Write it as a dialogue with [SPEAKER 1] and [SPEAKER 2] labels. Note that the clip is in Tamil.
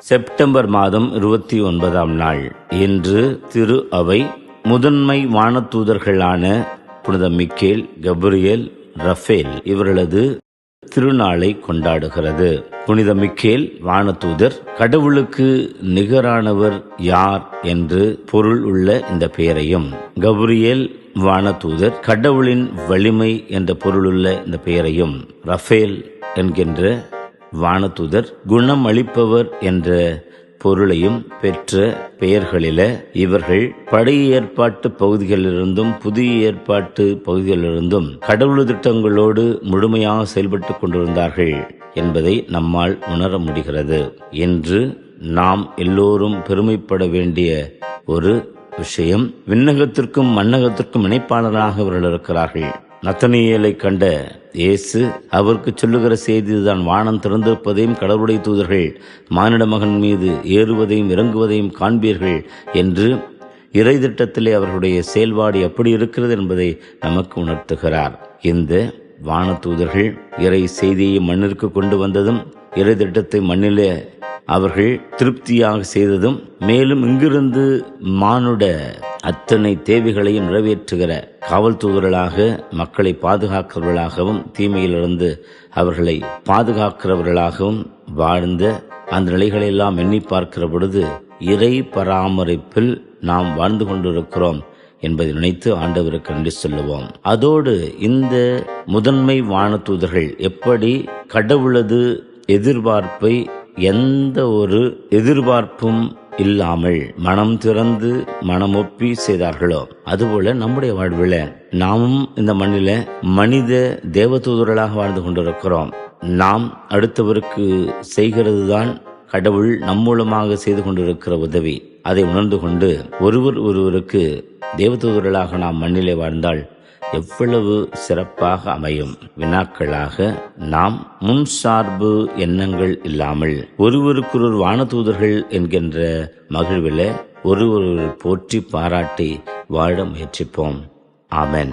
[SPEAKER 1] செப்டம்பர் மாதம் இருபத்தி ஒன்பதாம் நாள். இன்று திரு அவை முதன்மை வானத்தூதர்களான புனித மிக்கேல் கபுரியல் ரஃபேல் இவர்களது திருநாளை கொண்டாடுகிறது. புனித மிக்கேல் வானதூதர் கடவுளுக்கு நிகரானவர் யார்? என்று பொருள் உள்ள இந்த பெயரையும் கபுரியல் வானதூதர் கடவுளின் வலிமை என்ற பொருளுள்ள இந்த பெயரையும் ரஃபேல் என்கின்ற வானதூதர் குணம் அளிப்பவர் என்ற பொருளையும் பெற்ற பெயர்களில இவர்கள் பழைய ஏற்பாட்டு பகுதிகளிலிருந்தும் புதிய ஏற்பாட்டு பகுதிகளிலிருந்தும் கடவுள் திட்டங்களோடு முழுமையாக செயல்பட்டுக் கொண்டிருந்தார்கள் என்பதை நம்மால் உணர முடிகிறது என்று நாம் எல்லோரும் பெருமைப்பட வேண்டிய ஒரு விஷயம். விண்ணகத்திற்கும் மன்னகத்திற்கும் இணைப்பாளராக இவர்கள் இருக்கிறார்கள். நத்தனியலை கண்ட இயேசு அவருக்கு சொல்லுகிற செய்திதான் வானம் திறந்திருப்பதையும் கடவுளுடைய தூதர்கள் மானிட மகன் மீது ஏறுவதையும் இறங்குவதையும் காண்பீர்கள் என்று இறை திட்டத்திலே அவர்களுடைய செயல்பாடு எப்படி இருக்கிறது என்பதை நமக்கு உணர்த்துகிறார். இந்த வான தூதர்கள் இறை செய்தியை மண்ணிற்கு கொண்டு வந்ததும் இறை திட்டத்தை மண்ணிலே அவர்கள் திருப்தியாக செய்ததும் மேலும் இங்கிருந்து மானுட அத்தனை தேவைகளையும் நிறைவேற்றுகிற காவல் தூதர்களாக மக்களை பாதுகாக்கிறவர்களாகவும் தீமையிலிருந்து அவர்களை பாதுகாக்கிறவர்களாகவும் வாழ்ந்த அந்த நிலைகளை எல்லாம் எண்ணி பார்க்கிற பொழுது இறை பராமரிப்பில் நாம் வாழ்ந்து கொண்டிருக்கிறோம் என்பதை நினைத்து ஆண்டவருக்கு நன்றி சொல்லுவோம். அதோடு இந்த முதன்மை வானதூதர்கள் எப்படி கடவுளது எதிர்பார்ப்பை எந்த ஒரு எதிர்பார்ப்பும் இல்லாமல் மனம் திறந்து மனமொப்பி செய்தார்களோ? அதுபோல நம்முடைய வாழ்வில் நாமும் இந்த மண்ணில மனித தேவதூதர்களாக வாழ்ந்து கொண்டிருக்கிறோம். நாம் அடுத்தவருக்கு செய்கிறது தான் கடவுள் நம் மூலமாக செய்து கொண்டிருக்கிற உதவி. அதை உணர்ந்து கொண்டு ஒருவர் ஒருவருக்கு தேவதூதர்களாக நாம் மண்ணிலே வாழ்ந்தால் எவ்வளவு சிறப்பாக அமையும் வினாக்களாக நாம் முன் சார்பு எண்ணங்கள் இல்லாமல் ஒருவருக்கொருவர் வானதூதர்கள் என்கின்ற மகிழ்வில் ஒருவொருவர் போற்றி பாராட்டி வாழ முயற்சிப்போம். ஆமென்.